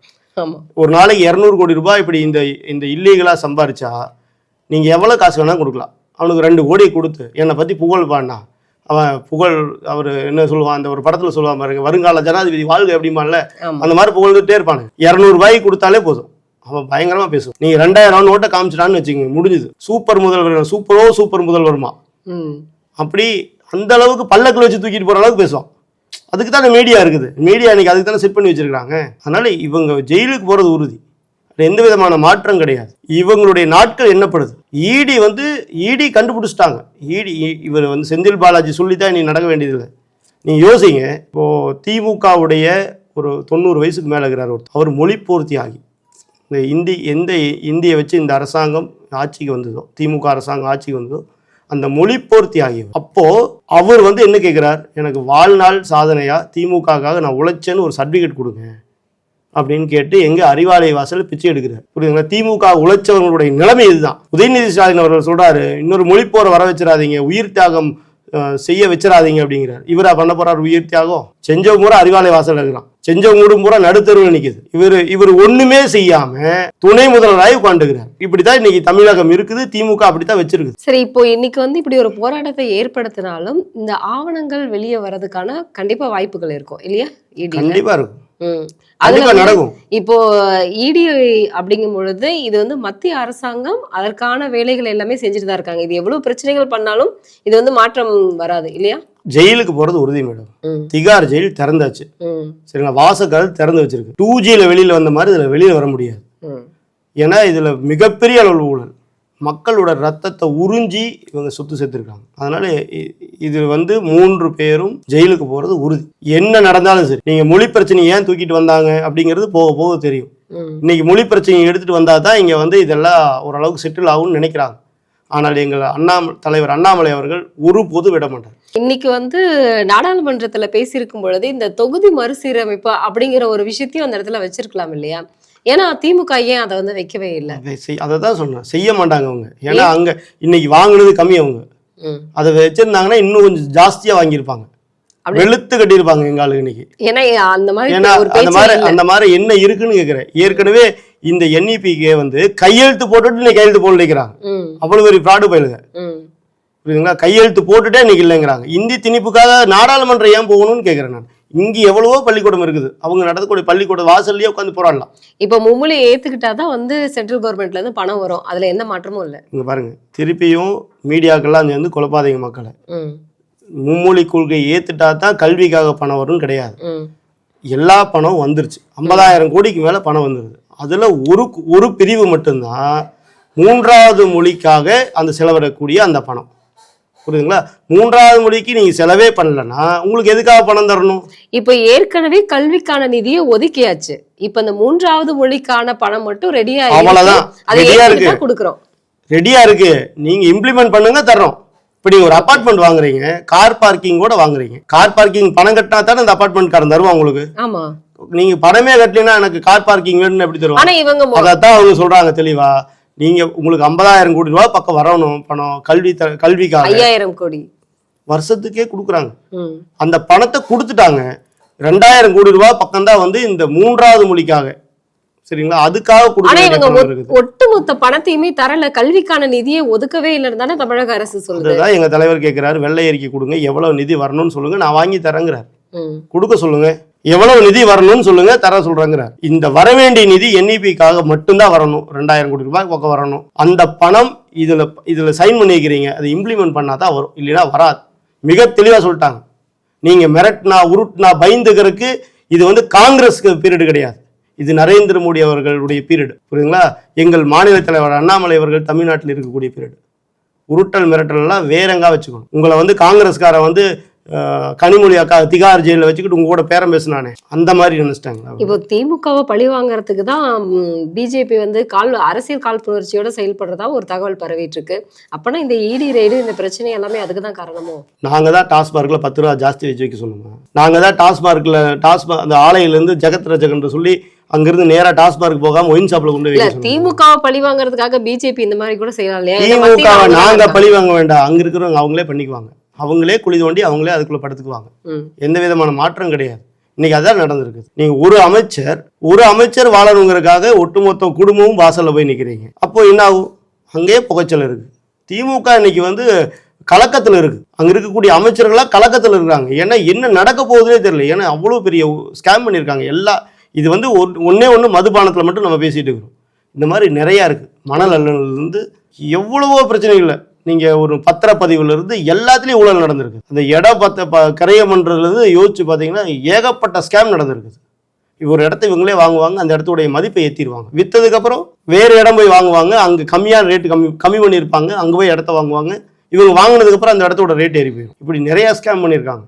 ஒரு நாளைக்கு இரநூறு கோடி ரூபாய் இப்படி இந்த இந்த இல்லீகலா சம்பாரிச்சா நீங்க எவ்வளவு காசு வேணா கொடுக்கலாம். அவனுக்கு ரெண்டு கோடி கொடுத்து என்னை பத்தி புகழ் பாடினா. அவன் புகழ் அவர் என்ன சொல்லுவான் அந்த ஒரு படத்துல சொல்லுவான் பாருங்க வருங்கால ஜனாதிபதி வாழ்க அப்படிமான்ல அந்த மாதிரி புகழ்ந்துட்டே இருப்பானுங்க இரநூறு ரூபாய்க்கு கொடுத்தாலே போதும். அவன் பயங்கரமா பேசுவான் நீங்க ரெண்டாயிரம் நோட்டை காமிச்சிட்டான்னு வச்சுக்கோங்க முடிஞ்சுது. சூப்பர் முதல்வர் சூப்பரோ சூப்பர் முதல்வருமா? அப்படி அந்த அளவுக்கு பல்லக்கில் வச்சு தூக்கிட்டு போற அளவுக்கு பேசுவான். அதுக்கு தானே மீடியா இருக்குது. மீடியா இன்னைக்கு அதுக்கு தானே செட் பண்ணி வச்சிருக்காங்க அதனால இவங்க ஜெயிலுக்கு போறது உறுதி. எந்த விதமான மாற்றம் கிடையாது. இவங்களுடைய நாட்கள் என்னப்படுது? ஈடி வந்து ஈடி கண்டுபிடிச்சிட்டாங்க. ஈடி இவர் வந்து செந்தில் பாலாஜி சொல்லித்தான் நீ நடக்க வேண்டியதில்லை. நீ யோசிங்க இப்போ திமுகவுடைய ஒரு தொண்ணூறு வயசுக்கு மேலே இருக்கிறார் ஒருத்தர். அவர் மொழி பூர்த்தி ஆகி இந்த இந்தி எந்த இந்தியை வச்சு இந்த அரசாங்கம் ஆட்சிக்கு வந்ததோ திமுக அரசாங்கம் ஆட்சிக்கு வந்ததோ அந்த மொழி பூர்த்தி ஆகியவர் அப்போது அவர் வந்து என்ன கேட்குறார் எனக்கு வாழ்நாள் சாதனையாக திமுகக்காக நான் உழைச்சேன்னு ஒரு சர்டிஃபிகேட் கொடுங்க. அப்படின்னு கேட்டு எங்க அறிவாலய வாசல் பிச்சை எடுக்கிறார். புரியுதுங்களா? திமுக உழைச்சவர்களுடைய நிலைமை இதுதான். உதயநிதி ஸ்டாலின் அவர்கள் சொல்றாரு இன்னொரு மொழிப்போரை வர வச்சிடாதீங்க உயிர் தியாகம் செய்ய வச்சிடாதீங்க அப்படிங்கிறார். இவரா பண்ண போறாரு உயிர் தியாகம்? செஞ்சவங்க முறை அறிவாலய வாசல் இருக்கிறான். செஞ்சவங்க கூட பூரா நடுத்தருவில் நிக்குது. இவர் இவர் ஒண்ணுமே செய்யாம துணை முதல்வராய் உட்காந்துக்கிறார் இப்படித்தான் இன்னைக்கு தமிழகம் இருக்குது திமுக அப்படித்தான் வச்சிருக்குது. சரி இப்போ இன்னைக்கு வந்து இப்படி ஒரு போராட்டத்தை ஏற்படுத்தினாலும் இந்த ஆவணங்கள் வெளியே வர்றதுக்கான கண்டிப்பா வாய்ப்புகள் இருக்கும் இல்லையா? கண்டிப்பா இருக்கும். நடக்கும். இப்போ இடி அப்படிங்கும் பொழுது இது வந்து மத்திய அரசாங்கம் அதற்கான வேலைகள் எல்லாமே செஞ்சுட்டு தான் இருக்காங்க. இது எவ்வளவு பிரச்சனைகள் பண்ணாலும் இது வந்து மாற்றம் வராது இல்லையா? ஜெயிலுக்கு போறது உறுதி மேடம். திகார் ஜெயில் திறந்தாச்சு. சரிங்களா? வாசக்கதவு திறந்து வச்சிருக்கு. டூ ஜியில் வெளியில வந்த மாதிரி இதுல வெளியில வர முடியாது. ஏன்னா இதுல மிகப்பெரிய அளவில் ஊழல். மக்களோட ரத்தத்தை உறிஞ்சி இவங்க சொத்து சேர்த்துருக்காங்க. அதனால இது வந்து மூன்று பேரும் ஜெயிலுக்கு போறது உறுதி. என்ன நடந்தாலும் சரி. நீங்க மொழி பிரச்சனையை ஏன் தூக்கிட்டு வந்தாங்க அப்படிங்கிறது போக போக தெரியும். இன்னைக்கு மொழி பிரச்சனையை எடுத்துட்டு வந்தா தான் இங்க வந்து இதெல்லாம் ஓரளவுக்கு செட்டில் ஆகும்னு நினைக்கிறாங்க. ஆனால் எங்கள் அண்ணாம தலைவர் அண்ணாமலை அவர்கள் ஒரு பொது விட மாட்டார். இன்னைக்கு வந்து நாடாளுமன்றத்துல பேசியிருக்கும் பொழுது இந்த தொகுதி மறுசீரமைப்பு அப்படிங்கிற ஒரு விஷயத்தையும் அந்த இடத்துல வச்சிருக்கலாம் இல்லையா? ஏன்னா திமுக ஏன் அதை வந்து வைக்கவே இல்லை? அதை தான் சொன்னேன். செய்ய மாட்டாங்க அவங்க. ஏன்னா அங்க இன்னைக்கு வாங்குனது கம்மி அவங்க. அதை வச்சிருந்தாங்கன்னா இன்னும் கொஞ்சம் ஜாஸ்தியா வாங்கியிருப்பாங்க. வெளுத்து கட்டியிருப்பாங்க எங்க ஆளுங்க இன்னைக்கு. ஏன்னா அந்த மாதிரி. அந்த மாதிரி என்ன இருக்குன்னு கேக்குறேன் ஏற்கனவே இந்த என்இபிகே வந்து கையெழுத்து போட்டுட்டு இன்னைக்கு கையெழுத்து போட நினைக்கிறாங்க. ம். அவ்வளவு பெரிய ஃப்ராடு பயிலுங்க. ம். புரியுதுங்களா? கையெழுத்து போட்டுட்டே இன்னைக்கு இல்லைங்கிறாங்க. இந்தி திணிப்புக்காக நாடாளுமன்றம் ஏன் போகணும்னு கேக்குறேன் நான். இங்க எவ்வளவோ பள்ளிக்கூடம் இருக்குது. அவங்க நடத்தக்கூடிய பள்ளிக்கூட வாசல்லயே உட்காந்து போராடலாம். இப்போ மும்முலை ஏத்துக்கிட்டாதான் வந்து சென்ட்ரல் கவர்மெண்ட்ல இருந்து பணம் வரும். அதுல எந்த மாற்றமும் இல்ல. இங்க பாருங்க. திருப்பியும் மீடியாக்கெல்லாம் சேர்ந்து குழப்பாதீங்க மக்களை. மும்மொழி கொள்கை ஏத்துட்டா தான் கல்விக்காக பணம் வரும்னு கிடையாது. எல்லா பணம் வந்துருச்சு. ஐம்பதாயிரம் கோடிக்கு மேல பணம் வந்துருது. அதுல ஒரு ஒரு பிரிவு மட்டும்தான் மூன்றாவது மொழிக்காக அந்த செலவிடக்கூடிய அந்த பணம். புரியுதுங்களா? மூன்றாவது மொழிக்கு நீங்க செலவே பண்ணலன்னா உங்களுக்கு எதுக்காக பணம் தரணும்? இப்ப ஏற்கனவே கல்விக்கான நிதியை ஒதுக்கியாச்சு. இப்ப இந்த மூன்றாவது மொழிக்கான பணம் மட்டும் ரெடியா அவ்வளவுதான். ரெடியா இருக்கு. கொடுக்குறோம். ரெடியா இருக்கு. நீங்க இம்ப்ளிமெண்ட் பண்ணுங்க தர்றோம். இப்போ நீங்க ஒரு அபார்ட்மெண்ட் வாங்குறீங்க கார் பார்க்கிங் கூட வாங்குறீங்க. கார் பார்க்கிங் பணம் கட்டினா தானே அந்த அபார்ட்மெண்ட் காரன் தருவான் உங்களுக்கு? ஆமா. நீங்க பணமே கட்டலைன்னா எனக்கு கார் பார்க்கிங் வேணும்னு எப்படி தருவாங்க ஆனா இவங்க அதைத்தான் அவங்க சொல்றாங்க தெளிவா. நீங்க உங்களுக்கு ஐம்பதாயிரம் கோடி ரூபாய் பக்கம் வரணும் பணம் கல்வி கல்விக்காக. ஐயாயிரம் கோடி. வருஷத்துக்கே கொடுக்குறாங்க. அந்த பணத்தை கொடுத்துட்டாங்க. ரெண்டாயிரம் கோடி ரூபாய் பக்கம் தான் வந்து இந்த மூன்றாவது மொழிக்காக. சரிங்களா? அதுக்காக கொடுக்க ஒட்டுமொத்த பணத்தையுமே தரல. கல்விக்கான நிதியை ஒதுக்கவே இல்லைன்னு தானே தமிழக அரசு சொல்லுது. எங்க தலைவர் கேட்கிறாரு வெள்ளை அறிக்கை கொடுங்க. எவ்வளவு நிதி வரணும்னு சொல்லுங்க. நான் வாங்கி தரேங்கிறார். கொடுக்க சொல்லுங்க. எவ்வளவு நிதி வரணும்னு சொல்லுங்க தர சொல்றாங்கிறார். இந்த வரவேண்டிய நிதி என்இபிக்காக மட்டும்தான் வரணும். ரெண்டாயிரம் கோடி ரூபாய் பக்கம் வரணும். அந்த பணம் இதுல இதுல சைன் பண்ணிக்கிறீங்க. அதை இம்ப்ளிமெண்ட் பண்ணாதான் வரும். இல்லைன்னா வராது. மிக தெளிவா சொல்லிட்டாங்க. நீங்க மிரட்டினா உருட்டினா பயந்துக்கிறதுக்கு இது வந்து காங்கிரஸ்க்கு பீரியடு கிடையாது. இது நரேந்திர மோடி அவர்களுடைய பீரியட் புரியுதுங்களா? எங்கள் மாநில தலைவர் அண்ணாமலை அவர்கள் தமிழ்நாட்டில் இருக்கக்கூடிய பீரியடு உருட்டல் மிரட்டல் எல்லாம் வேறங்கா வச்சுக்கணும். உங்களை வந்து காங்கிரஸ்காரன் வந்து கனிமொழி அக்கா திகார் ஜெயிலில் வச்சுக்கிட்டு உங்க கூட பேரம் பேசினானே. அந்த மாதிரி நினைச்சிட்டாங்க இப்போ திமுகவை பழி வாங்குறதுக்கு தான் பிஜேபி வந்து கால் அரசியல் கால் புணர்ச்சியோட செயல்படுறதா ஒரு தகவல் பரவிட்டு இருக்கு அப்பனா இந்த இடி ரெய்டு இந்த பிரச்சனை எல்லாமே அதுக்கு தான் காரணமோ? நாங்க தான் டாஸ்மார்க்ல பத்து ரூபா ஜாஸ்தி வச்சு வைக்க சொன்னோமா? நாங்க தான் டாஸ்மார்க்ல டாஸ்மா அந்த ஆலையிலேருந்து ஜெகத் ரஜகன்ற சொல்லி அங்கிருந்து நேரா டாஸ்மார்க் போகாம ஒயின் ஷாப்ல கொண்டு சொன்னோம்? திமுகவை பழி வாங்குறதுக்காக பிஜேபி இந்த மாதிரி கூட செய்யலாம் இல்லையா? திமுக நாங்க. பழி வாங்க வேண்டாம். அங்க இருக்கிறவங்க அவங்களே பண்ணிக்குவாங்க. அவங்களே குழி தோண்டி அவங்களே அதுக்குள்ள படுத்துக்குவாங்க. எந்த விதமான மாற்றம் கிடையாது. இன்னைக்கு அதான் நடந்திருக்கு. நீங்க ஒரு அமைச்சர் ஒரு அமைச்சர் வாழணுங்கிறதுக்காக ஒட்டுமொத்த குடும்பமும் வாசல்ல போய் நிக்கிறீங்க. அப்போ என்ன ஆகும் அங்கேயே புகைச்சல் இருக்கு. திமுக இன்னைக்கு வந்து கலக்கத்துல இருக்கு. அங்க இருக்கக்கூடிய அமைச்சர்களா கலக்கத்துல இருக்காங்க ஏன்னா என்ன நடக்க போகுதுன்னே தெரியல. ஏன்னா அவ்வளவு பெரிய ஸ்கேம் பண்ணியிருக்காங்க. எல்லா இது வந்து ஒன்- ஒண்ணே ஒண்ணு மதுபானத்துல மட்டும் நம்ம பேசிட்டு இருக்கிறோம். இந்த மாதிரி நிறைய இருக்கு. மணல் இருந்து எவ்வளவோ பிரச்சனைகள் நீங்கள் ஒரு பத்திரப்பதிவுலேருந்து எல்லாத்துலேயும் ஊழல் நடந்திருக்கு. அந்த இடம் பத்த ப கரையமன்றது யோசிச்சு பார்த்தீங்கன்னா ஏகப்பட்ட ஸ்கேம் நடந்திருக்குது இப்போ ஒரு இடத்த இவங்களே வாங்குவாங்க அந்த இடத்துடைய மதிப்பை ஏற்றிடுவாங்க விற்றதுக்கப்புறம் வேறு இடம் போய் வாங்குவாங்க அங்கே கம்மியான ரேட்டு கம்மி கம்மி பண்ணியிருப்பாங்க அங்கே போய் இடத்த வாங்குவாங்க. இவங்க வாங்கினதுக்கப்புறம் அந்த இடத்தோட ரேட் ஏறி போயிடும். இப்படி நிறையா ஸ்கேம் பண்ணியிருக்காங்க.